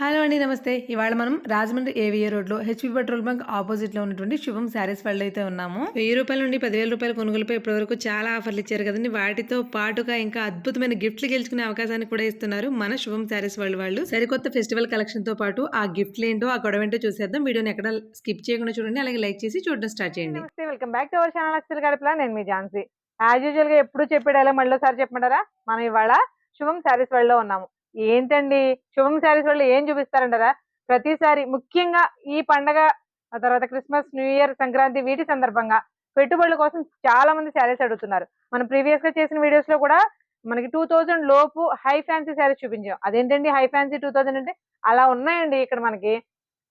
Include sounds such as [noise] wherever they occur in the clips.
Hello అండి నమస్తే. ఇవాళ మనం రాజమండ్రి ఏవిఏ రోడ్లో హెచ్పి పెట్రోల్ బంక్ ఆపోజిట్లో ఉన్నటువంటి శుభం శారీస్ వరల్డ్ అయితే ఉన్నాము. వెయ్యి రూపాయల నుండి పదివేల రూపాయల కొనుగోలుపై ఇప్పటి వరకు చాలా ఆఫర్లు ఇచ్చారు కదండి. వాటితో పాటుగా ఇంకా అద్భుతమైన గిఫ్ట్లు గెలుచుకునే అవకాశాన్ని కూడా ఇస్తున్నారు మన శుభం శారీస్ వరల్డ్ వాళ్ళు. సరికొత్త ఫెస్టివల్ కలెక్షన్తో పాటు ఆ గిఫ్ట్లు ఏంటో ఆ గొడవ ఏంటో చూసేద్దాం. వీడియోని ఎక్కడ స్కిప్ చేయకుండా చూడండి అలాగే లైక్ చేసి చూడడం స్టార్ట్ చేయండి. నమస్తే welcome back to our channel Akshara గడపలా. నేను మీ ఝాన్సీ. యాజ్ యూజువల్గా ఎప్పుడు చెప్పాడో మళ్ళీ సార్ చెప్పమంటారా? మనం ఇవాళ శుభం శారీస్ వరల్డ్లో ఉన్నాము. ఏంటండి? శుభం శారీస్ వాళ్ళు ఏం చూపిస్తారంటారా? ప్రతిసారి ముఖ్యంగా ఈ పండగ ఆ తర్వాత క్రిస్మస్ న్యూ ఇయర్ సంక్రాంతి వీటి సందర్భంగా పెట్టుబడుల కోసం చాలా మంది శారీస్ అడుగుతున్నారు. మనం ప్రీవియస్గా చేసిన వీడియోస్లో కూడా మనకి టూ థౌజండ్ లోపు హై ఫ్యాన్సీ శారీస్ చూపించాం. అదేంటండి హై ఫ్యాన్సీ టూ థౌజండ్ అంటే? అలా ఉన్నాయండి ఇక్కడ మనకి.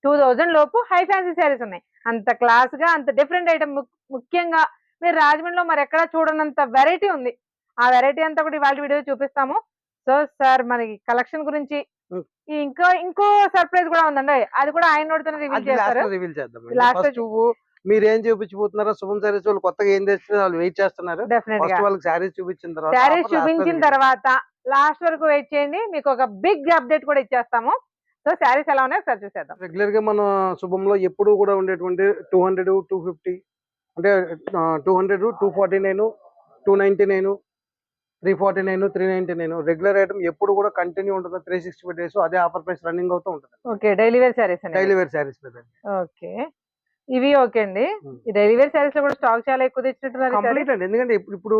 టూ థౌజండ్ లోపు హై ఫ్యాన్సీ శారీస్ ఉన్నాయి. అంత క్లాస్గా అంత డిఫరెంట్ ఐటమ్. ముఖ్యంగా మీరు రాజమండ్రిలో మరి ఎక్కడా చూడనంత వెరైటీ ఉంది. ఆ వెరైటీ అంతా కూడా ఇవాళ వీడియో చూపిస్తాము. సో సార్ మనకి కలెక్షన్ గురించి ఇంకో ఇంకో సర్ప్రైజ్ కూడా ఉందండి. అది కూడా ఆయన నోటితోనే రివీల్ చేస్తారు రివీల్ చేద్దాం మీరు ఏం చూపించబోతున్నారో శుభం సారీస్ వాళ్ళు కొత్తగా ఏం చేస్తున్నారు వాళ్ళు వెయిట్ చేస్తున్నారు. ఫస్ట్ వాళ్ళకి సారీస్ చూపించిన తర్వాత లో చూపించిన. తర్వాత లాస్ట్ వరకు వెయిట్ చేయండి. మీకు ఒక బిగ్ అప్డేట్ కూడా ఇచ్చేస్తాము. సో శారీస్ ఎలా ఉన్నాయో ఒకసారి చూసేద్దాం. రెగ్యులర్గా మన శుభంలో ఎప్పుడు కూడా ఉండేటువంటి టూ హండ్రెడ్ టూ ఫిఫ్టీ అంటే two hundred two forty nine two ninety nine three forty nine three ninety nine regular item ఎప్పుడు కూడా కంటిన్యూ ఉంటుంది త్రీ సిక్స్టీ ఫైవ్ డేస్ అదే ఆఫర్ ప్రైస్ రన్నింగ్ అవుతూ ఉంటుంది. Okay daily wear saris daily wear okay ఇవి okay అండి. ఈ daily wear శారీస్లో కూడా స్టాక్ చాలా ఎక్కువ తెచ్చినట్టున్నారు ఈ కంప్లీట్ అండి. ఎందుకంటే ఇప్పుడు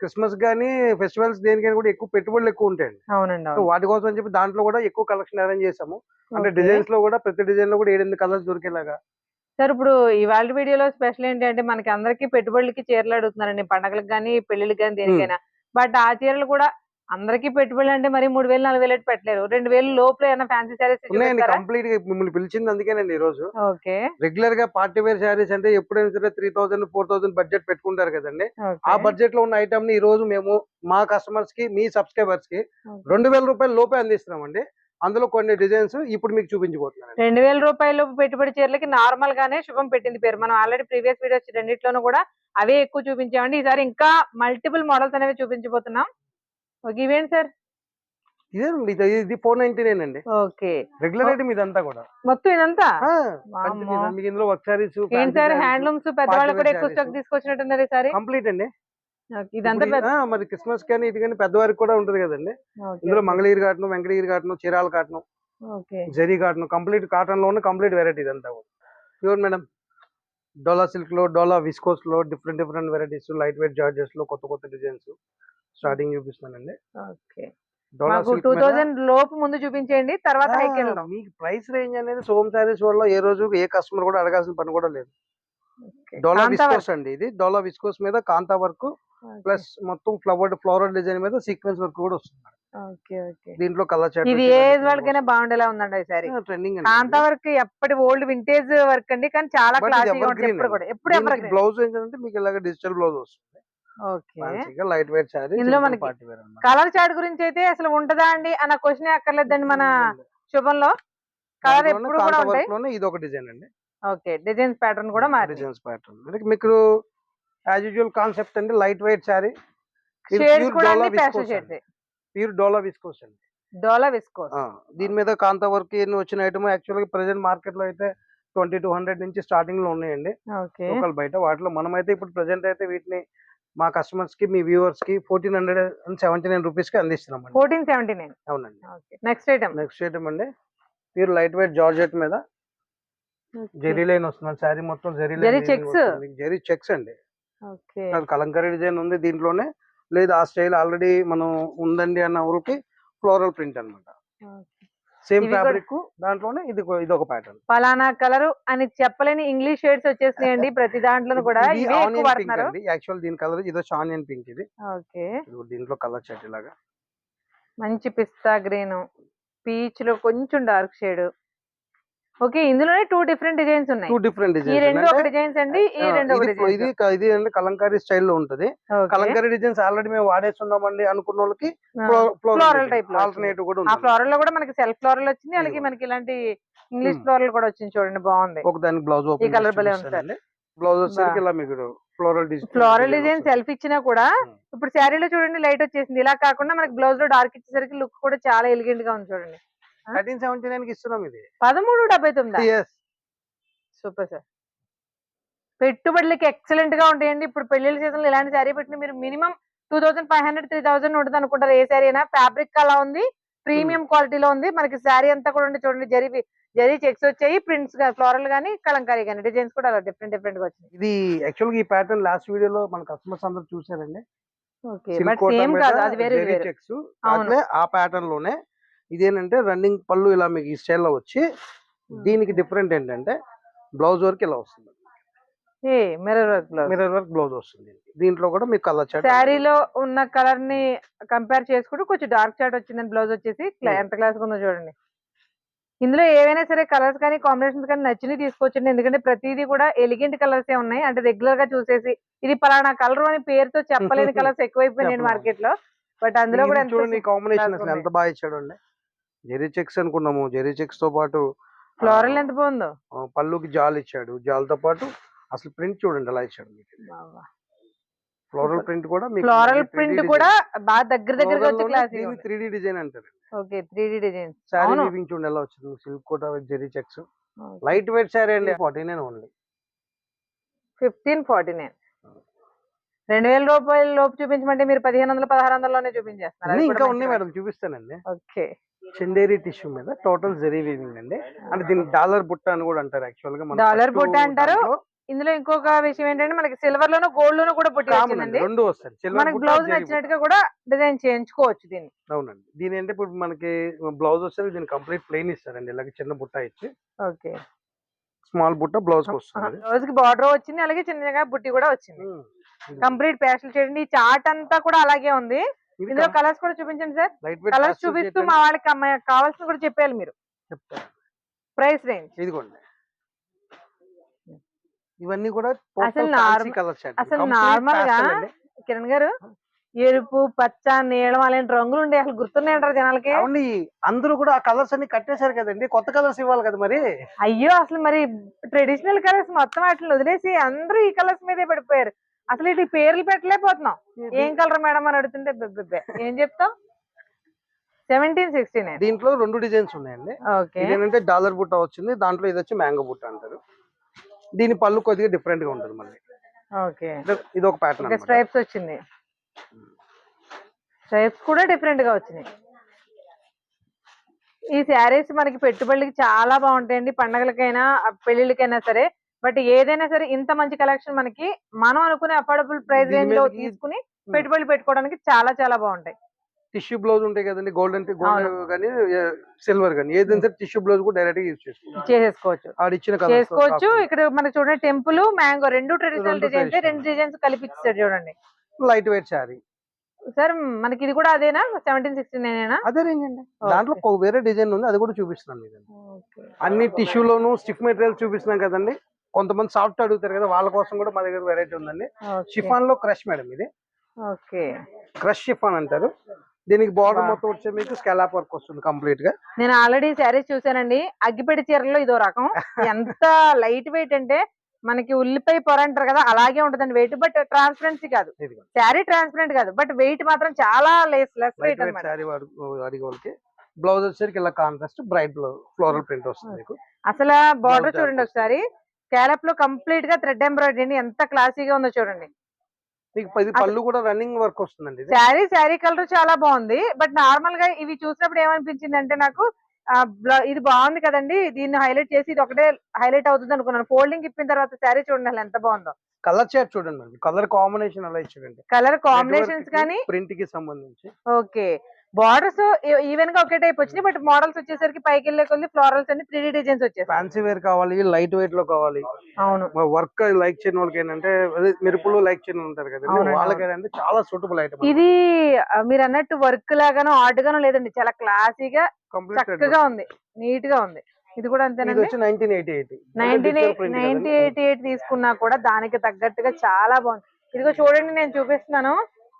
క్రిస్మస్ కానీ ఫెస్టివల్స్ దేనికైనా కూడా ఎక్కువ పెట్టుబడులు ఎక్కువ ఉంటాయండి. అవునండి వాటి కోసం అని చెప్పి దాంట్లో కూడా ఎక్కువ కలెక్షన్ అరేంజ్ చేసాము అంటే. డిజైన్స్లో కూడా ప్రతి డిజైన్లో కూడా ఏడెనిమిది కలర్స్ దొరికేలాగా. సార్ ఇప్పుడు ఇవాళ వీడియోలో స్పెషల్ ఏంటి అంటే మనకి అందరికి పెట్టుబడులకి చీరలు అడుగుతున్నారండి. పండగలకు కానీ పెళ్ళిళ్ళకి కానీ దేనికైనా. బట్ ఆ చీరలు కూడా అందరికి పెట్టుబడులు అంటే మరి మూడు వేలు నాలుగు వేలు పెట్టలేరు. రెండు వేలు లోపల ఏమైనా ఫ్యాన్సీ శారీస్ కంప్లీట్గా మిమ్మల్ని పిలిచింది అందుకేనండి ఈ రోజు. ఓకే. రెగ్యులర్గా పార్టీ వేర్ శారీస్ అంటే ఎప్పుడైనా సరే three thousand four thousand budget పెట్టుకుంటారు కదండి. ఆ బడ్జెట్లో ఉన్న ఐటమ్ని ఈ రోజు మేము మా కస్టమర్స్కి మీ సబ్స్క్రైబర్స్కి రెండు వేల రూపాయల లోపే అందిస్తున్నామండి. అందులో కొన్ని డిజైన్స్ ఇప్పుడు మీకు చూపించబోతున్నాను రెండు వేల రూపాయలు పెట్టుబడి చీరలకి నార్మల్ గానే శుభం పెట్టింది పేరు. మనం ఆల్రెడీ ప్రీవియస్ వీడియోస్ రెండిట్లోనూ కూడా అవే ఎక్కువ చూపించామండి. ఈసారి ఇంకా మల్టిపుల్ మోడల్స్ అనేవి చూపించబోతున్నాం. ఓకే ఇవేంటి సార్? ఇదే ఇది ఇది ఫోర్ నైన్టీ నైన్ అండి. ఓకే. రెగ్యులర్ ఇదంతా కూడా. మొత్తం ఇదంతా. మీకు ఇందులో వర్క్ హ్యాండ్లూమ్స్ పెద్దవాళ్ళకి కూడా ఎక్కువ sarees. స్టాక్ తీసుకొచ్చినట్టున్నారు ఈసారి కంప్లీట్ అండి. మరి క్రిస్మస్ కానీ ఇది కానీ పెద్దవారికి కూడా ఉంటుంది కదండి. ఇందులో Mangalagiri cotton Venkatagiri cotton Chirala cotton zari cotton complete కాటన్లో ఉన్న కంప్లీట్ వెరైటీ ఇదంతా ప్యూర్ మేడం. డోలా సిల్క్లో Dola విస్కోస్లో different different varieties light weight జార్జెస్లో కొత్త కొత్త డిజైన్స్ స్టార్టింగ్ చూపిస్తానండి ఓకే. టూ థౌజండ్ లోపు ముందు చూపించేయండి తర్వాత మీకు ప్రైస్ రేంజ్ అనేది సోమ్ సారీస్ వల్ల ఏ రోజు ఏ కస్టమర్ కూడా అడగాల్సిన పని కూడా లేదు. డోలా విస్కోస్ అండి ఇది. డోలా విస్కోస్ మీద కాంతా వర్క్. ప్లస్ మొత్తం ఫ్లవర్ ఫ్లోరల్ డిజైన్ మీద సీక్వెన్స్ వర్క్ కూడా వస్తుంది. దీంట్లో కలర్ ఇది ఏజ్ వాళ్ళకైనా బాగుండేలా ఉందండి ఈసారి. ట్రెండింగ్ కాంతా వర్క్ ఎప్పటి ఓల్డ్ వింటేజ్ వర్క్ అండి కానీ చాలా ఎప్పుడు బ్లౌజ్ ఏంటంటే మీకు ఇలాగ డిజిటల్ బ్లౌజ్ వస్తుంది. ఓకే. లైట్ వెయిట్ సారీ ఇందులో మనకి కలర్ చార్ట్ గురించి అయితే అసలు ఉంటదా అండి అన్న క్వశ్చన్ అక్కర్లేదండి మన శుభంలో. కలర్ ఎప్పుడు కూడా ఉంటాయి. ఇది ఒక డిజైన్ అండి. ఓకే డిజైన్స్ ప్యాటర్న్ కూడా మారి డిజైన్స్ ప్యాటర్న్. మీకు యాజ్ యూజువల్ కాన్సెప్ట్ అండి light weight shades pure Dola viscose అండి. డోలా విస్కోస్ దీని మీద కాంతా వర్క్ ఎన్ని వచ్చిన ఐటమ్ యాక్చువల్గా ప్రెసెంట్ మార్కెట్లో అయితే ట్వంటీ టూ హండ్రెడ్ నుంచి స్టార్టింగ్లో ఉన్నాయండి. లోకల్ బయట. వాటిలో మనమైతే ఇప్పుడు ప్రెసెంట్ అయితే వీటిని మా కస్టమర్స్కి మీ వ్యూవర్స్కి fourteen hundred and seventy nine రూపీస్కి అందిస్తున్నాం ఫోర్టీన్ సెవెంటీ నైన్ అవునండి. నెక్స్ట్ ఐటమ్ నెక్స్ట్ ఐటమ్ అండి. ప్యూర్ లైట్ వెయిట్ జార్జెట్ మీద. జెరీ లైన్ వస్తుంది శారీ మొత్తం జెరీ జరీ checks. జెరీ చెక్స్ అండి. కలంకారీ డిజైన్ ఉంది దీంట్లోనే. లేదు ఆ స్టైల్ ఆల్రెడీ మనం ఉందండి అన్న ఊరికి ఫ్లోరల్ ప్రింట్ అన్నమాట. సేమ్ ఫ్యాబ్రిక్ దాంట్లోనే ఇది ఇది ఒక ప్యాటర్న్. పలానా కలర్ అని చెప్పలేని ఇంగ్లీష్ షేడ్స్ వచ్చేసినాయండి ప్రతి దాంట్లోనూ కూడా. యాక్చువల్ దీని కలర్ ఇది ఆనియన్ పింక్ ఇది. ఓకే. దీంట్లో కలర్ షర్ట్ ఇలాగా. మంచి పిస్తా గ్రీన్. పీచ్లో కొంచెం డార్క్ షేడ్. ఓకే ఇందులోనే టూ డిఫరెంట్ డిజైన్స్ ఉన్నాయి. టూ డిఫరెంట్ ఈ రెండు ఒక డిజైన్స్ డిజైన్స్ అండి ఈ రెండు ఒక ఇది డిజైన్స్ ఇది ఇది అంటే కలంకారీ స్టైల్లో ఉంటది కలంకారీ డిజైన్స్ ఆల్రెడీ మేము వాడేస్తున్నామండి అనుకున్న వాళ్ళకి Floral type లో ఆల్టర్నేటివ్ కూడా ఆ ఉంటుంది ఫ్లోరల్లో కూడా మనకి సెల్ఫ్ ఫ్లోరల్ వచ్చింది అలాగే. మనకి ఇలాంటి ఇంగ్లీష్. ఫ్లోరల్ కూడా వచ్చింది చూడండి బాగుంది. ఒక దానికి బ్లౌజ్ ఈ భలే ఉంది సార్. బ్లౌజ్ వచ్చేసరికి. ఇలా మీకు floral design floral design self ఇచ్చినా కూడా. ఇప్పుడు శారీలో చూడండి లైట్ వచ్చేసింది. ఇలా కాకుండా మనకి బ్లౌజ్లో డార్క్ ఇచ్చేసరికి లుక్ కూడా చాలా ఎలిగెంట్గా ఉంది చూడండి. థర్టీన్ సెవెంటీ నైన్కి ఇస్తున్నాం ఇది. పదమూడు డెబ్బై తొమ్మిది? Super sir. పెట్టుబడులకి ఎక్సలెంట్గా ఉంటాయండి. ఇప్పుడు పెళ్ళిళ్ళ సీజన్లో ఇలాంటి శారీ పెట్టిన మీరు minimum two thousand five hundred three thousand ఉంటుంది అనుకుంటారు. ఏ శారీ అయినా ఫ్యాబ్రిక్ అలా ఉంది ప్రీమియం క్వాలిటీలో ఉంది. మనకి శారీ అంతా కూడా ఉంది చూడండి జరీ జరీ చెక్స్ వచ్చాయి. ప్రింట్స్ ఫ్లోరల్ గానీ కలంకారీ గానీ డిజైన్స్ కూడా అలా డిఫరెంట్ డిఫరెంట్గా వచ్చినాయి. ఇది యాక్చువల్గా ఈ ప్యాటర్న్ లాస్ట్ వీడియోలో మన కస్టమర్స్ అందరూ చూసారండి ఆ ప్యాటర్న్లోనే ఇదేంటంటే రన్నింగ్ పళ్ళు ఇలా మీకు ఈ స్టైల్లో వచ్చి దీనికి డిఫరెంట్ ఏంటంటే బ్లౌజ్ వర్క్ ఇలా వస్తుంది. ఏ మిర్రర్ వర్క్లో మిర్రర్ వర్క్ బ్లౌజ్ వస్తుంది. దీంట్లో కూడా మీకు కలర్ చాట్ శారీలో ఉన్న కలర్ని కంపేర్ చేసుకుంటూ కొంచెం డార్క్ చాట్ వచ్చిందని బ్లౌజ్ వచ్చేసి. ఎంత క్లాస్ ఉందో చూడండి. ఇందులో ఏవైనా సరే కలర్స్ కానీ కాంబినేషన్స్ కానీ నచ్చినవి తీసుకోవచ్చండి. ఎందుకంటే ప్రతిదీ కూడా ఎలిగెంట్ కలర్స్ ఏ ఉన్నాయి. అంటే రెగ్యులర్గా చూసేసి ఇది పలానా కలర్ అని పేరుతో చెప్పలేని [laughs] కలర్స్ ఎక్కువైపోయినాయి. మార్కెట్లో. బట్ అందులో కూడా కాంబినేషన్ ఎంత బాగా ఇచ్చాడు జెరీ చెక్స్ అనుకున్నాము. జెరీ చెక్స్తో పాటు ఫ్లోరల్ ఎంత బాగుందో? ఆ, పళ్ళుకి జాల్ ఇచ్చాడు. జాల్తో పాటు అసలు ప్రింట్ చూడండి ఎలా ఇచ్చాడు మీకు. ఫ్లోరల్ ప్రింట్ కూడా మీకు ఫ్లోరల్ ప్రింట్ కూడా బాగా దగ్గర దగ్గరగా వచ్చే క్లాస్ త్రీ డి డిజైన్ అంటారు. Okay three D design. Sari అవును. వీవింగ్ చూడండి ఎలా వచ్చింది. Silk Kota zari checks. Light weight sari అండి. Forty nine only. Fifteen forty nine. రెండు వేల రూపాయల లోపు చూపించమంటే మీరు పదిహేను వందల పదహారు వందలలోనే చూపించేస్తున్నారు. అది ఇంకా ఉన్నాయి మంచి మేడం. చూపిస్తానండి. ఓకే. చందేరి టిష్యూ మీద టోటల్ జెరీ వీవింగ్ అండి. అంటే దీన్ని డాలర్ బుట్ట అని కూడా అంటారు యాక్చువల్గా మన first బుట్ట అంటారు. ఇందులో ఇంకొక విషయం ఏంటంటే మనకి సిల్వర్ లోను గోల్డ్ లోను కూడా వచ్చిందండి. అండి, రెండు వస్తాయి. సిల్వర్ మనకి బ్లౌజ్ నచ్చినట్టుగా కూడా డిజైన్ చేయించుకోవచ్చు దీన్ని. అవునండి. దీని అంటే ఇప్పుడు మనకి బ్లౌజ్ వస్తే దీని కంప్లీట్ ప్లెయిన్ ఇస్తారండి. ఇలాగ చిన్న బుట్ట ఇచ్చి ఓకే. స్మాల్ బుట్ట బ్లౌజ్ వస్తుంది. బ్లౌజ్కి బార్డర్ వచ్చింది. అలాగే చిన్నగా బుట్టి కూడా వచ్చింది. కంప్లీట్ ప్యాస్టల్ చేయండి. ఈ చార్ట్ అంతా కూడా అలాగే ఉంది. ఇందులో కలర్స్ కూడా చూపించండి సార్. కలర్స్ చూపిస్తూ మా వాళ్ళకి అమ్మాయి కావాల్సిన కూడా చెప్పేయాలి మీరు. చెప్తాను. ప్రైస్ రేంజ్ ఇదిగోండి. ఇవన్నీ కూడా అసలు కలర్ అసలు నార్మల్గా కిరణ్ గారు ఎరుపు పచ్చ నీలం అలాంటి రంగులు ఉండే అసలు గుర్తున్నాయి అంటారు జనాలకి. అవును అందరూ కూడా ఆ కలర్స్ అన్ని కట్టేశారు కదండి. కొత్త కలర్స్ ఇవ్వాలి కదా మరి. అయ్యో అసలు మరి ట్రెడిషనల్ కలర్స్ మొత్తం వాటిని వదిలేసి అందరూ ఈ కలర్స్ మీదే పడిపోయారు. అసలు ఇటు పేర్లు పెట్టలేకపోతున్నాం. ఏం కలర్ మేడం అని అడుగుతుంటే బెబ్బెబ్బే. ఏం చెప్తాం సెవెంటీన్ సిక్స్టీ నైన్ దీంట్లో రెండు డిజైన్స్ ఉన్నాయండి. ఓకే. ఇదేంటంటే డాలర్ బుట్ట వచ్చింది దాంట్లో ఇది వచ్చి మ్యాంగో బుట్ట అంటారు. దీని పళ్ళు కొద్దిగా డిఫరెంట్గా ఉంటుంది మళ్ళీ. ఓకే. ఇది- ఇది ఒక ప్యాటర్న్ స్ట్రైప్స్ వచ్చింది. స్ట్రైప్స్ కూడా డిఫరెంట్గా వచ్చినాయి. ఈ శారీస్ మనకి పెట్టుబడులకి చాలా బాగుంటాయండి. పండగలకైనా పెళ్ళిళ్ళకైనా సరే బట్ ఏదైనా సరే ఇంత మంచి కలెక్షన్ మనకి మనం అనుకునే అఫోర్డబుల్ ప్రైస్ రేంజ్లో తీసుకుని పెట్టుబడులు పెట్టుకోవడానికి చాలా చాలా బాగుంటాయి. టిష్యూ బ్లౌజ్ ఉంటాయి కదండి గోల్డెన్ గోల్డ్. కానీ సిల్వర్ కానీ ఏదైనా సరే టిష్యూ బ్లౌజ్ కూడా డైరెక్ట్ యూజ్ చేసుకోవచ్చు. ఇచ్చిన చేసుకోవచ్చు. కాకుండా. ఇక్కడ మనకి చూడండి టెంపుల్ మ్యాంగో రెండు ట్రెడిషనల్ రెండు డిజైన్స్. రెండు డిజైన్స్ కలిపి చూడండి. Light weight sari. సార్ మనకి ఇది కూడా అదేనా? సెవెంటీన్ సిక్స్టీ నైన్ అదే రేంజ్ అండి. దాంట్లో వేరే డిజైన్ ఉంది అది కూడా చూపిస్తున్నాను అన్ని టిష్యూలోను స్టిఫ్ మెటీరియల్ చూపిస్తున్నాం కదండి. కొంతమంది సాఫ్ట్ అడుగుతారు కదా వాళ్ళ కోసం కూడా మా దగ్గర వెరైటీ ఉందండి. షిఫాన్లో క్రష్ మేడం ఇది. ఓకే. క్రష్ షిఫాన్ అంటారు. దీనికి బార్డర్. మొత్తం వచ్చే మీకు స్కాలాప్ వర్క్ వస్తుంది కంప్లీట్గా. నేను ఆల్రెడీ శారీస్ చూసానండి అగ్గిపెట్టి చీరలో ఇదో రకం. [laughs] ఎంత లైట్ వెయిట్ అంటే మనకి ఉల్లిపాయ పొర అంటారు కదా అలాగే ఉంటదండి. వెయిట్ బట్ ట్రాన్స్పరెన్సీ కాదు. శారీ ట్రాన్స్పరెంట్ కాదు. బట్ వెయిట్ మాత్రం చాలా లెస్ లెస్ వెయిట్ అనమాట బ్లౌజ్ వచ్చేసరికి ఇలా కాంట్రాస్ట్ బ్రైట్ ఫ్లోరల్ ప్రింట్ వస్తుంది మీకు. అసలు బార్డర్ చూడండి ఒకసారి. స్కాలప్లో కంప్లీట్గా థ్రెడ్ ఎంబ్రాయిడరీ ఎంత క్లాసీగా ఉందో చూడండి. మీకు పది పళ్ళు కూడా రన్నింగ్ వర్క్ వస్తుందండి శారీ శారీ కలర్ చాలా బాగుంది. బట్ నార్మల్గా ఇవి చూసినప్పుడు ఏమనిపించింది అంటే నాకు ఇది బాగుంది కదండి. దీన్ని హైలైట్ చేసి ఇది ఒకటే హైలైట్ అవుతుంది అనుకున్నాను. ఫోల్డింగ్ ఇప్పిన తర్వాత శారీ చూడండి అసలు ఎంత బాగుందో. కలర్ చార్ట్ చూడండి కలర్ కాంబినేషన్ అలా ఇచ్చాడండి కలర్ కాంబినేషన్స్ కానీ ప్రింట్కి సంబంధించి. ఓకే. బార్డర్స్ ఈవెన్గా ఒకే టైప్ వచ్చినాయి బట్ మోడల్స్ వచ్చేసరికి పైకి వెళ్ళే కొద్ది ఫ్లోరల్స్ అన్ని త్రీ డిజైన్స్ వచ్చేసాయి. ఫ్యాన్సీ వేర్ కావాలి లైట్ వెయిట్లో కావాలి. అవును. వర్క్ లైక్ చేయని వాళ్ళకి ఏంటంటే మెరుపులు లైక్ చేయని ఉంటారు అవునండి, వాళ్ళకి ఏంటంటే చాలా సూటబుల్ ఐటమ్ ఇది మీరు అన్నట్టు వర్క్ లాగానో ఆర్ట్ గానో లేదండి చాలా క్లాసీగా చక్కగా ఉంది నీట్గా ఉంది. ఇది కూడా అంతేనండి. వచ్చి nineteen eighty eight nineteen ninety eighty eight తీసుకున్నా కూడా దానికి తగ్గట్టుగా చాలా బాగుంది. ఇదిగో చూడండి నేను చూపిస్తున్నాను.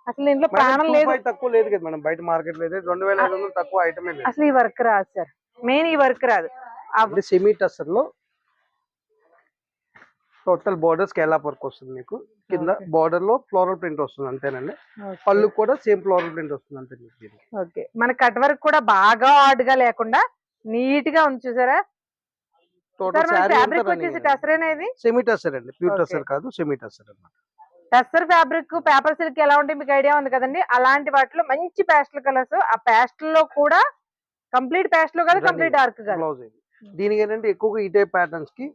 అసలు దీంట్లో ప్రాణం లేదు. తక్కువ లేదు కదా మేడం బయట మార్కెట్లో అయితే రెండు వేల ఐదు వందలు తక్కువ ఐటమే లేదు. అసలు ఈ వర్క్ రాదు సార్. మెయిన్ ఈ వర్క్ రాదు. సెమీ టస్సర్లో టోటల్ బోర్డర్ స్కేలాప్ వర్క్ వస్తుంది మీకు. కింద. బోర్డర్లో ఫ్లోరల్ ప్రింట్ వస్తుంది అంతేనండి. పళ్ళు కూడా సేమ్ ఫ్లోరల్ ప్రింట్ వస్తుంది అంతే. ఓకే. మన కట్ వర్క్ కూడా బాగా ఆర్డ్గా లేకుండా నీట్గా ఉంది చూసారా? టోటల్ ఫ్యాబ్రిక్ వచ్చేసి టసరేనా ఇది? సెమీ టసర్ అండి. ప్యూర్. టసర్ కాదు సెమీ టసర్ అన్నమాట. టస్సర్ ఫ్యాబ్రిక్ పేపర్ సిల్క్ ఎలా ఉంటాయి మీకు ఐడియా ఉంది కదండి. అలాంటి వాటిలో మంచి పేస్టల్ కలర్స్ ఆ పేస్టల్లో కూడా కంప్లీట్ పేస్టల్ కాదు. కంప్లీట్ డార్క్ కాదు. బ్లౌజ్ దీనికి ఏంటంటే ఎక్కువగా ఈ టైప్ ప్యాటర్న్స్కి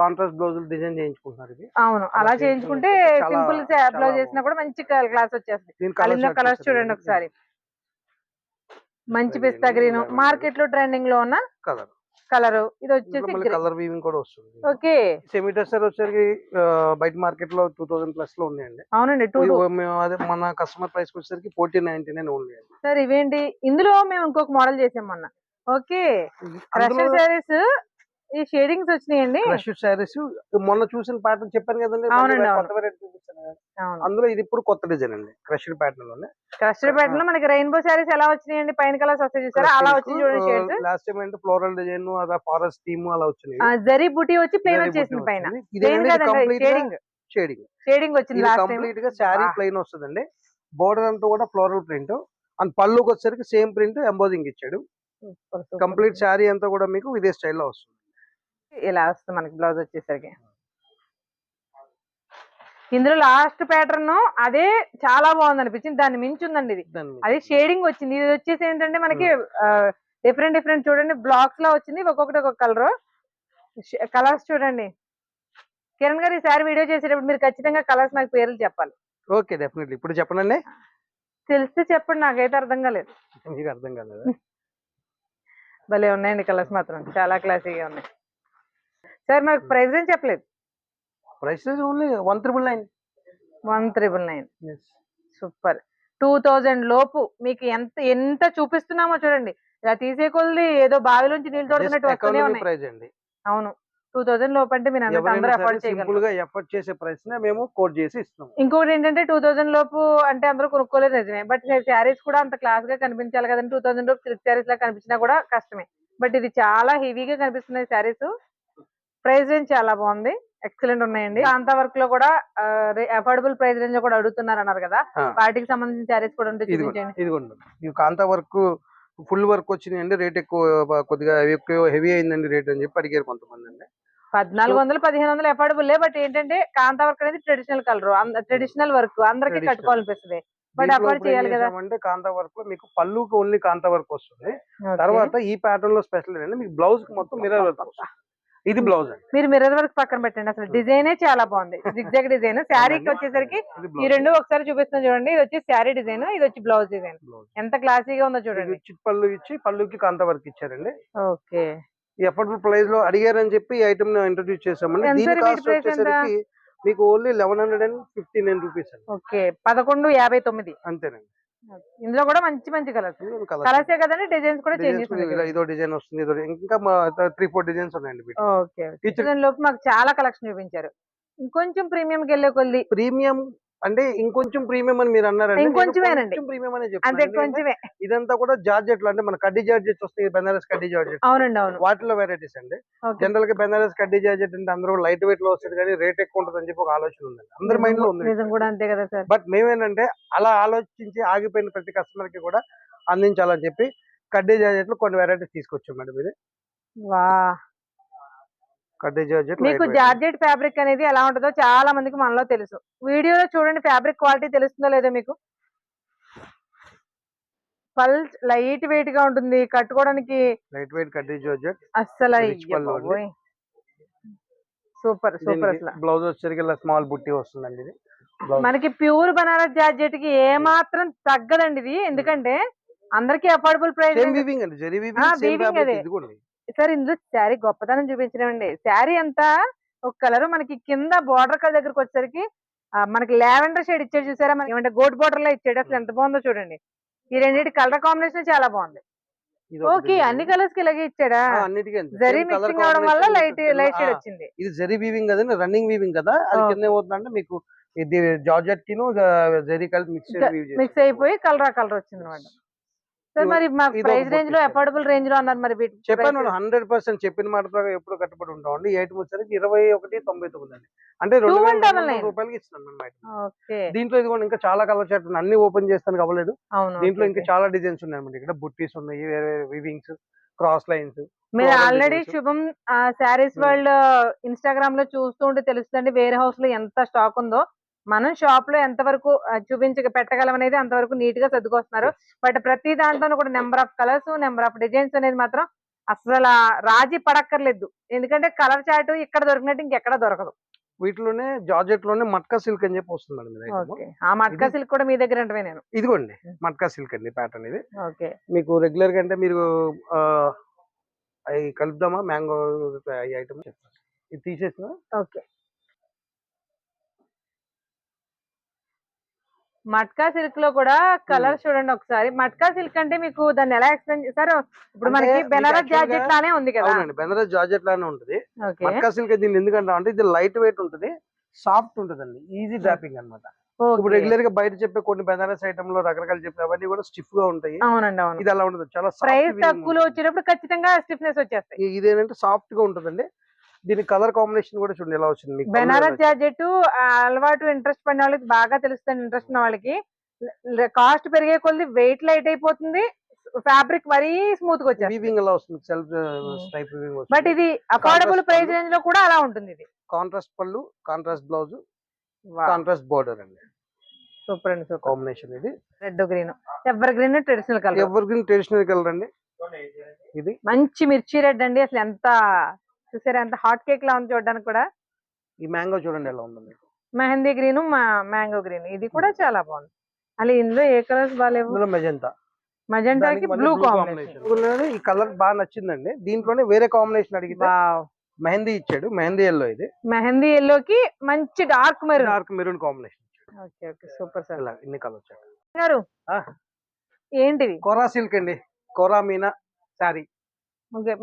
కాంట్రాస్ట్ బ్లౌజులు డిజైన్ చేయించుకుంటున్నారు ఇది. అవును. అలా చేయించుకుంటే సింపుల్ బ్లౌజ్ చేసినా కూడా మంచి క్లాస్ వచ్చేస్తుంది. కలర్స్ చూడండి ఒకసారి. మంచి పిస్తా గ్రీన్ మార్కెట్లో ట్రెండింగ్లో ఉన్న కలర్ కలర్. ఇది వచ్చేసి కలర్ వీవింగ్ కూడా వస్తుంది. ఓకే. సెమీ టసర్ వచ్చేసరికి బయట మార్కెట్లో టూ థౌసండ్ ప్లస్లో ఉన్నాయండి. అవునండి టూ అదే మన కస్టమర్ ప్రైస్ వచ్చేసరికి fourteen ninety nine only sir ఇవేంటి? ఇందులో మేము ఇంకొక మోడల్ చేసాం మొన్న. ఓకే. క్రషర్ శారీస్ ఈ షేడింగ్స్ వచ్చినాయండి. Crush saris. మొన్న చూసిన ప్యాటర్న్ చెప్పాను కదండి అందులో ఇది ఇప్పుడు కొత్త డిజైన్ అండి క్రష్డ్ ప్యాటర్న్లోనే. క్రషర్ ప్యాటర్న్లో మనకి రెయిన్బో శారీస్ ఎలా వచ్చినాయండి? పైన కలర్స్ వస్తాయి చూసారా? అలా వచ్చింది చూడండి లాస్ట్ టైం ఫ్లోరల్ డిజైన్ అలా ఫారెస్ట్ థీమ్ అలా వచ్చినాయి. జరీ బుటీ వచ్చి ప్లేన్ వచ్చేసింది పైన. షేడింగ్ షేడింగ్ షేడింగ్ వచ్చింది కంప్లీట్గా శారీ. ప్లెయిన్ వస్తుందండి. బోర్డర్ అంతా కూడా ఫ్లోరల్ ప్రింట్ అండ్ పళ్ళుకి వచ్చేసరికి సేమ్ ప్రింట్ ఎంబోజింగ్ ఇచ్చాడు కంప్లీట్ శారీ అంతా కూడా మీకు ఇదే స్టైల్లో వస్తుంది. ఇలా వస్తుంది మనకి బ్లౌజ్ వచ్చేసరికి. ఇందులో లాస్ట్ ప్యాటర్న్ అదే చాలా బాగుంది అనిపించింది. దాన్ని మించి ఉందండి ఇది. అది షేడింగ్ వచ్చింది. ఇది వచ్చేసి ఏంటంటే మనకి డిఫరెంట్ డిఫరెంట్ చూడండి. బ్లాక్స్ లా వచ్చింది. ఒక్కొక్కటి ఒక్కొక్క కలర్ కలర్స్ చూడండి. కిరణ్ గారు ఈసారి వీడియో చేసేటప్పుడు మీరు ఖచ్చితంగా కలర్స్ నాకు పేర్లు చెప్పాలి. ఓకే డెఫినెట్లీ ఇప్పుడు చెప్పనండి? తెలిస్తే చెప్పండి. నాకైతే అర్థం కాలేదు. మీకు అర్థం కాలేదు? భలే ఉన్నాయండి కలర్స్ మాత్రం. చాలా క్లాసీగా ఉన్నాయి. సార్ మనకు ప్రైస్ ఏం చెప్పలేదు. Price only one triple nine. One triple nine. Super. Two thousand లోపు మీకు ఎంత ఎంత చూపిస్తున్నామో చూడండి. ఇలా తీసే కొద్ది ఏదో బావిలోంచి నీళ్ళు తోడుతున్నట్టు వస్తూనే ఉన్నాయి. అవును. టూ థౌజండ్ లోపు అంటే మీరు అందరూ అఫోర్డ్ సింపుల్ చేయగలరు చేసే ప్రైస్ మేము కోట్ చేసి ఇస్తాం ఇంకొకటి ఏంటంటే టూ థౌజండ్ లోపు అంటే అందరూ కొనుక్కోలేదు నిజమే. బట్ శారీస్ కూడా అంత క్లాస్గా కనిపించాలి కదండి. టూ థౌసండ్ లోపు సిల్క్ శారీస్ లా కనిపించినా కూడా కష్టమే. బట్ ఇది చాలా హెవీగా కనిపిస్తున్నాయి శారీస్. ప్రైస్ రేంజ్ చాలా బాగుంది. ఎక్సలెంట్ ఉన్నాయండి. కాంతా వర్క్లో కూడా అఫోర్డబుల్ ప్రైస్ రేంజ్లో కూడా అడుగుతున్నారు అన్నారు కదా. వాటికి సంబంధించిన శారీస్ కూడా ఉంటే ఇది చూపించండి. ఇదిగోండి. ఇవి కాంతా వర్క్ ఫుల్ వర్క్ వచ్చినాయండి. రేట్ ఎక్కువ కొద్దిగా ఎక్కువ హెవీ అయిందండి రేట్ అని చెప్పి అడిగారు కొంతమంది అండి పద్నాలుగు వందలు పదిహేను వందలు ఎఫోర్డబుల్ బట్ ఏంటంటే కాంతా వర్క్ అనేది ట్రెడిషనల్ కలర్. Traditional work. అందరికీ. కట్టుకోవాలనిపిస్తుంది. బట్ అఫోర్డ్ చేయాలి కదా. చేసామంటే కాంతా వర్క్లో మీకు పళ్ళుకి ఓన్లీ కాంతా వర్క్ వస్తుంది. తర్వాత ఈ ప్యాటర్న్లో స్పెషల్ ఏంటంటే మీకు బ్లౌజ్కి మొత్తం మిర్రర్ వర్క్ ఇది బ్లౌజ్ మీరు మిర్రర్ వర్క్ పక్కన పెట్టండి. అసలు డిజైనే చాలా బాగుంది. Zigzag design. శారీకి వచ్చేసరికి ఈ రెండు ఒకసారి చూపిస్తాను చూడండి. ఇది వచ్చి శారీ డిజైన్ ఇది వచ్చి బ్లౌజ్ డిజైన్. ఎంత క్లాసీగా ఉందో చూడండి. పళ్ళు ఇచ్చి పళ్ళుకి కాంతా వర్క్ ఇచ్చారండి. ఓకే. ఈ అఫోర్డబుల్ ప్రైస్లో అడిగారని చెప్పి ఈ ఐటమ్ ఇంట్రొడ్యూస్ చేసామండి దీని కాస్ట్? వచ్చేసరికి మీకు only eleven hundred and fifty nine rupees okay. పదకొండు యాభై తొమ్మిది. అంతేనండి. ఇందులో కూడా మంచి మంచి కలర్స్ కలర్సే కదండి డిజైన్స్ కూడా చేంజ్ ఇదో డిజైన్ వస్తుంది ఇదో ఇంకా త్రీ ఫోర్ డిజైన్స్ ఉన్నాయండి. ఓకే లోపు మాకు చాలా కలెక్షన్ చూపించారు. ఇంకొంచెం ప్రీమియం కి వెళ్ళే కొద్ది ప్రీమియం అంటే ఇంకొంచెం ప్రీమియం అని మీరు అన్నారండి నేను ఇంకొంచెమేనండి. కొంచెం ప్రీమియం అనే ఇదంతా కూడా జార్జెట్లో అంటే మన కడ్డీ జార్జెట్ వస్తాయి బెనారస్ కడ్డీ జార్జెట్ అవునండి అవును. వాటిలో వెరైటీస్ అండి. జనరల్గా బెనారస్ కడ్డీ జార్జెట్ అంటే అందరూ లైట్ వెయిట్లో వస్తుంది కానీ రేట్ ఎక్కువ ఉంటుంది అని చెప్పి ఒక ఆలోచన ఉందండి. అందరి మైండ్లో ఉంది. నిజం కూడా అంతే కదా సార్. బట్ మేమేంటంటే అలా ఆలోచించి ఆగిపోయిన ప్రతి కస్టమర్కి కూడా అందించాలని చెప్పి కడ్డీ జార్జెట్లో కొన్ని వెరైటీస్ తీసుకొచ్చాం మేడం ఇది వా మీకు జార్జెట్ ఫ్యాబ్రిక్ అనేది ఎలా ఉంటుందో చాలా మందికి మనలో తెలుసు. వీడియోలో చూడండి ఫ్యాబ్రిక్ క్వాలిటీ తెలుస్తుందో లేదో మీకు. పల్స్ లైట్ వెయిట్గా ఉంటుంది కట్టుకోవడానికి లైట్ వెయిట్ కడ్డీ జార్జెట్. అస్సలు. సూపర్ సూపర్ అసలు. బ్లౌజ్ వచ్చేసరికి స్మాల్ బుట్టి వస్తుందండి ఇది. మనకి ప్యూర్ బనారస్ జార్జెట్కి ఏ మాత్రం తగ్గదండి ఇది. ఎందుకంటే అందరికి అఫోర్డబుల్ ప్రైస్ సేమ్ వీవింగ్ అండి జరీ ఆ, వీవింగ్ సార్ ఇందులో శారీ గొప్పతనం చూపించలేమండి శారీ అంతా ఒక కలర్ మనకి కింద బార్డర్ కలర్ దగ్గరకు వచ్చేసరికి మనకి లావెండర్ షేడ్ ఇచ్చాడు చూసారా? మనకి ఏమంటే గోట్ బార్డర్లో ఇచ్చాడు. అసలు ఎంత బాగుందో చూడండి. ఈ రెండింటి కలర్ కాంబినేషన్ చాలా బాగుంది. ఓకే. అన్ని కలర్స్కి ఇలాగే ఇచ్చాడా. జరీ మిక్సింగ్ అవడం వల్ల లైట్. లైట్ షేడ్ వచ్చింది. ఇది జరీ వీవింగ్ కదండి రన్నింగ్ వీవింగ్ కదా? అది. కింద ఏమవుతుందంటే మీకు ఇది జార్జెట్ కిను జరీ కలిపి మిక్స్ మిక్స్ అయిపోయి కలర్ కలర్ వచ్చింది అనమాట సార్ మరి ప్రైస్ రేంజ్లో అఫోర్డబుల్ రేంజ్లో అన్నారు మరి చెప్పాను? హండ్రెడ్ పర్సెంట్ చెప్పిన మాట ప్రకారం ఎప్పుడు కట్టుబడి ఉంటామండి ఎయిట్ వచ్చేసరికి ఇరవై ఒకటి తొంభై తొమ్మిది అండి అంటే రెండు. రూపాయలకి ఇస్తున్నాం మేము దీంట్లో ఇదిగోండి ఇంకా చాలా కలర్ చాట్ అన్ని ఓపెన్ చేస్తానికి అవ్వలేదు దీంట్లో ఇంకా. చాలా డిజైన్స్ ఉన్నాయి ఇక్కడ బుట్టీస్ ఉన్నాయి వేరే వివింగ్స్ క్రాస్ లైన్స్ మీరు ఆల్రెడీ. శుభం శారీస్. వరల్డ్ ఇన్స్టాగ్రామ్లో చూస్తూ ఉంటే తెలుస్తుంది వేరే హౌస్లో ఎంత స్టాక్ ఉందో మనం షాప్లో ఎంత వరకు చూపించ పెట్టగలం అనేది అంతవరకు నీట్గా సర్దుకొస్తున్నారు. బట్ ప్రతి దాంట్లోనూ కూడా number of colours number of designs అనేది మాత్రం అసలు రాజీ పడక్కర్లేదు. ఎందుకంటే కలర్ చార్ట్ ఇక్కడ దొరికినట్టు ఇంకెక్కడ దొరకదు. వీటిలోనే జార్జెట్లోనే మట్కా సిల్క్ అని చెప్పి వస్తుంది మేడం ఆ మట్కా సిల్క్ కూడా మీ దగ్గర అంటే నేను. ఇదిగోండి Hmm. మట్కా సిల్క్ అండి ప్యాటర్న్ ఇది. ఓకే. మీకు రెగ్యులర్గా అంటే మీరు అవి కలుపుదామా? మ్యాంగో ఐటమ్ ఇది తీసేసిన? ఓకే. మట్కా సిల్క్లో కూడా కలర్ చూడండి ఒకసారి. మట్కా సిల్క్ అంటే మీకు దాన్ని ఎలా ఎక్స్ప్లెయిన్ చేస్తారు ఇప్పుడు మనకి బెనారస్ జార్జెట్ లానే ఉంది కదా. బెనారస్ జార్జెట్ లానే ఉంటుంది. మట్కా సిల్క్ దీన్ని ఎందుకంటే అంటే ఇది లైట్ వెయిట్ ఉంటుంది సాఫ్ట్ ఉంటుందండి ఈజీ డ్రాపింగ్ అన్నమాట. ఇప్పుడు రెగ్యులర్గా బయట చెప్పే కొన్ని బెనారస్ ఐటమ్లో రకరకాల చెప్పే అవన్నీ కూడా స్టిఫ్గా ఉంటాయి. అవునండి అవును. ఇది అలా ఉండదు చాలా ప్రైస్ తక్కువలో ఉంటుంది. వచ్చేటప్పుడు ఖచ్చితంగా స్టిఫ్నెస్ వచ్చేస్తాయి. ఇదేంటంటే సాఫ్ట్గా ఉంటుందండి. దీని కలర్ కాంబినేషన్ కూడా చూడండి ఎలా వచ్చింది మీకు బెనారస్ జార్జెట్ అలవాటు ఇంట్రెస్ట్ పడిన వాళ్ళకి బాగా తెలుస్తుంది ఇంట్రెస్ట్ ఉన్న వాళ్ళకి. కాస్ట్ పెరిగే కొద్ది వెయిట్ లైట్ అయిపోతుంది ఫ్యాబ్రిక్ మరీ స్మూత్గా వచ్చేస్తుంది. వీవింగ్ ఎలా వస్తుంది? సెల్ఫ్ టైప్ వీవింగ్ బట్ ఇది అఫోర్డబుల్ ప్రైస్. రేంజ్లో కూడా అలా ఉంటుంది ఇది. కాంట్రాస్ట్ పళ్ళు కాంట్రాస్ట్ బ్లౌజ్ కాంట్రాస్ట్ బోర్డర్ అండి. సూపర్ అండి సూపర్ కాంబినేషన్ ఇది. Red green evergreen traditional colour evergreen traditional colour అండి ఇది. మంచి మిర్చి రెడ్ అండి అసలు ఎంత చూసారా? ఎంత హాట్ కేక్ లా ఉంది చూడడానికి కూడా. ఈ మ్యాంగో చూడండి ఎలా ఉంది మెహందీ గ్రీన్ మ్యాంగో గ్రీన్. ఇది కూడా చాలా బాగుంది. అలా ఇందులో ఏ కలర్స్ బాగాలేవు మెజంతా మజెంటాకి బ్లూ కాంబినేషన్ ఈ కలర్ బాగా నచ్చిందండి. దీంట్లోనే వేరే కాంబినేషన్ అడిగితే మెహందీ ఇచ్చాడు. మెహందీ ఎల్లో ఇది. మెహందీ ఎల్లోకి మంచి dark maroon dark maroon combination okay okay super sir ఇలా ఇన్ని కలర్స్ గారు. ఏంటివి? కోరా సిల్క్ అండి. కోరా మీనా శారీ.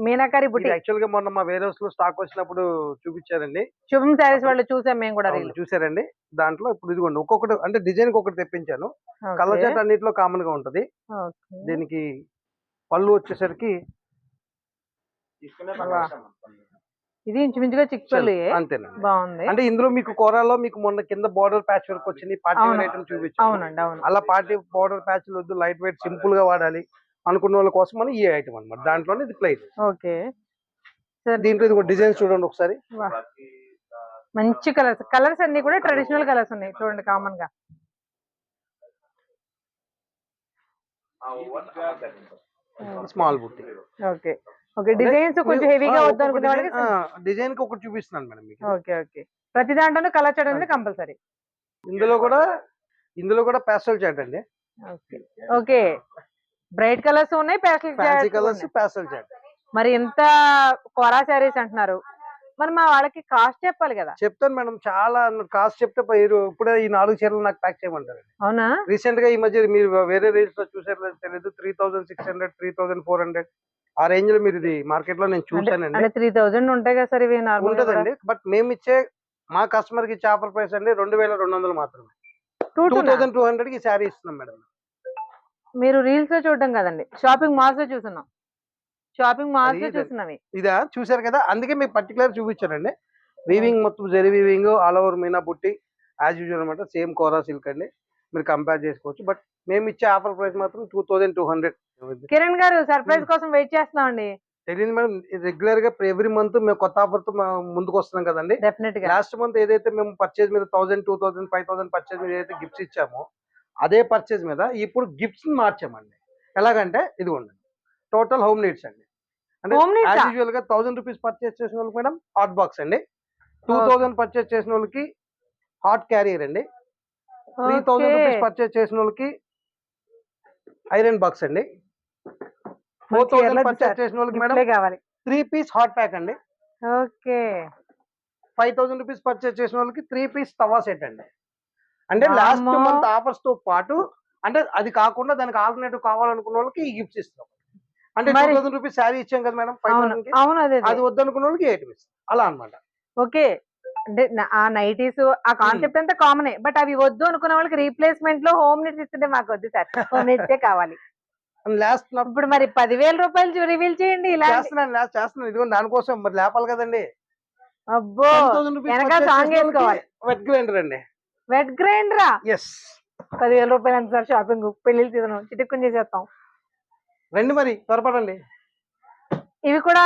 మీనాకారి బుట్టి యాక్చువల్గా మొన్న మా వేరే హౌస్లో స్టాక్ వచ్చినప్పుడు చూపించారండి. శుభం శారీస్ వాళ్ళు చూసాం మేము కూడా చూసారండి. దాంట్లో ఇప్పుడు ఇదిగోండి ఒక్కొక్కటి అంటే డిజైన్ ఒకటి తెప్పించాను. కలర్ చాట్ అన్నిట్లో కామన్గా ఉంటది దీనికి పళ్ళు వచ్చేసరికి ఇది ఇంచుమించుగా చిక్కుపల్లి అంతేనండి. బాగుంది. అంటే ఇందులో మీకు కోరాలో మీకు మొన్న కింద బార్డర్ ప్యాచ్ వర్క్ వచ్చింది పార్టీ. ఐటమ్ చూపించాను. అవునండి అవును. అలా పార్టీ బార్డర్ ప్యాచ్ వద్దు లైట్ వెయిట్ సింపుల్గా వాడాలి. అనుకున్న వాళ్ళ కోసం అని ఈ ఐటమ్ అన్నమాట. దాంట్లోనే ఇది ప్లైట్ ఓకే. సార్ దీంట్లో ఇది డిజైన్ చూడండి ఒకసారి. మంచి కలర్స్ కలర్స్ అన్ని కూడా ట్రెడిషనల్ కలర్స్ ఉన్నాయి చూడండి కామన్గా. స్మాల్ బుట్టి ఓకే ఓకే డిజైన్స్ కొంచెం హెవీగా వద్దు అనుకునే వాళ్ళకి డిజైన్కి ఒకటి చూపిస్తున్నాను మేడం మీకు. ఓకే ఓకే ప్రతి దాంట్లోనూ కలర్ చేయడం అనేది కంపల్సరీ ఇందులో కూడా ఇందులో కూడా ప్యాస్టల్ చాట్ అండి. ఓకే ఓకే బ్రైట్ కలర్స్ ఉన్నాయి fancy pastel colours pastel chart మరి ఎంత కొరా శారీస్ అంటున్నారు. మరి మా వాళ్ళకి కాస్ట్ చెప్పాలి కదా. చెప్తాను మేడం చాలా కాస్ట్ చెప్తే పోయారు ఇప్పుడే ఈ నాలుగు చీరలు నాకు ప్యాక్ చేయమంటారు అవునా? రీసెంట్గా ఈ మధ్య మీరు వేరే రేంజ్లో చూసారు తెలియదు three thousand six hundred three thousand four hundred ఆ రేంజ్లో మీరు ఇది మార్కెట్లో నేను చూసానండి త్రీ థౌజండ్ ఉంటాయి కదా సార్ ఇవి నార్మల్ ఉంటదండి బట్ మేము ఇచ్చే మా కస్టమర్కి ఆఫర్ ప్రైస్ అండి రెండు వేల రెండు వందలు మాత్రమే. టూ టూ థౌసండ్ టూ హండ్రెడ్కి శారీ ఇస్తున్నాం మేడం. మీరు రీల్స్లో చూడడం కదండి. షాపింగ్ మాల్స్లో చూస్తున్నాం. షాపింగ్ మాల్స్లో. చూస్తున్నాం. ఇదా. చూసారు కదా? అందుకే మీకు పర్టికులర్ చూపించానండి. వీవింగ్ మొత్తం zari weaving all over meena butti as usual అనమాట సేమ్ కోరా సిల్క్ అండి. మీరు కంపేర్ చేసుకోవచ్చు. బట్ మేము ఇచ్చే ఆఫర్ ప్రైస్ మాత్రం two thousand two hundred Kiran గారు సర్ప్రైజ్ కోసం వెయిట్ చేస్తున్నాం అండి తెలియదు మేడం రెగ్యులర్గా ఎవ్రీ మంత్ మేము కొత్త ఆఫర్తో ముందుకు వస్తున్నాం కదండి. లాస్ట్ మంత్ ఏదైతే మేము పర్చేజ్ మీద thousand two thousand five thousand purchase మీద ఏదైతే గిఫ్ట్స్ ఇచ్చామో అదే పర్చేజ్ మీద ఇప్పుడు గిఫ్ట్స్ మార్చామండి. ఎలాగంటే ఇదిగోండి టోటల్ హోమ్ నీడ్స్ అండి. అంటే యూజువల్గా థౌసండ్ రూపీస్ పర్చేస్ చేసిన వాళ్ళకి మేడం హాట్ బాక్స్ అండి. టూ థౌసండ్ పర్చేస్ చేసిన వాళ్ళకి హాట్ క్యారియర్ అండి. త్రీ థౌసండ్ రూపీస్ పర్చేస్ చేసిన వాళ్ళకి ఐరన్ బాక్స్ అండి. ఫోర్ థౌసండ్ పర్చేస్ చేసిన వాళ్ళకి మేడం కావాలి. త్రీ పీస్ హాట్ ప్యాక్ అండి. Okay. Five thousand rupees purchase చేసిన వాళ్ళకి త్రీ పీస్ తవా సెట్ అండి. అంటే లాస్ట్. మంత్ ఆఫర్స్తో పాటు అంటే అది కాకుండా దానికి ఆల్టర్నేటివ్ కావాలనుకున్న వాళ్ళకి ఈ గిఫ్ట్స్ ఇస్తాం అంటే టూ థౌసండ్ రూపీస్ శారీ ఇచ్చాం కదా మేడం ఫైవ్ అవును. అదే అది. వద్దనుకున్న వాళ్ళకి ఎయిట్ ఇస్తాం అలా అన్నమాట. ఓకే. అంటే ఆ నైటీస్ ఆ కాన్సెప్ట్ అంతా కామనే బట్ అవి వద్దు అనుకున్న వాళ్ళకి రీప్లేస్మెంట్లో హోమ్ నీడ్స్ ఇస్తుంటే మాకు వద్దు సార్. హోమ్ నీడ్సే కావాలి. లాస్ట్ ఇప్పుడు మరి పదివేల రూపాయలు రివీల్ చేయండి ఇలా చేస్తున్నాను లాస్ట్ చేస్తున్నాను. ఇదిగో దానికోసం మరి లేపాలి కదండి. అబ్బో! వెనక సాంగ్ వేసుకోవాలి. వెట్ గ్రైండర్ అండి. వెట్ గ్రైండరా ఎస్ పదివేల రూపాయలు ఎంత సార్ షాపింగ్ పెళ్ళి సీజన్ చిటుక్కుని చేసేస్తాం. రండి మరి త్వరపడండి. ఇవి కూడా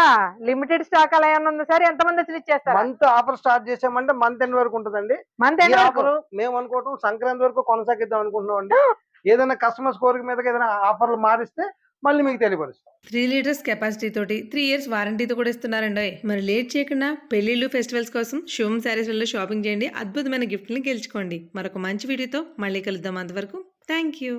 లిమిటెడ్ స్టాక్ అలా ఏమన్నా ఉందా సార్? ఎంత మంది వచ్చి ఇచ్చేస్తారు? మంత్ ఆఫర్ స్టార్ట్ చేసామంటే మంత్ ఎండ్ వరకు ఉంటుందండి. మంత్ ఎండ్ వరకు? ఆఫర్ మేము అనుకోవటం సంక్రాంతి వరకు కొనసాగిద్దాం అనుకుంటున్నాం అండి. ఏదైనా కస్టమర్స్ కోరిక మీద ఏదైనా ఆఫర్లు మారిస్తే మళ్ళీ మీకు తెలియపరుస్తాం. త్రీ లీటర్స్ కెపాసిటీ తోటి త్రీ ఇయర్స్ వారంటీతో కూడా ఇస్తున్నారండి. మరి లేట్ చేయకుండా పెళ్ళిళ్ళు ఫెస్టివల్స్ కోసం శివం శారీస్ వల్ల షాపింగ్ చేయండి. అద్భుతమైన గిఫ్ట్ని గెలుచుకోండి. మరొక మంచి వీడియోతో మళ్ళీ కలుద్దాం అంతవరకు. Thank you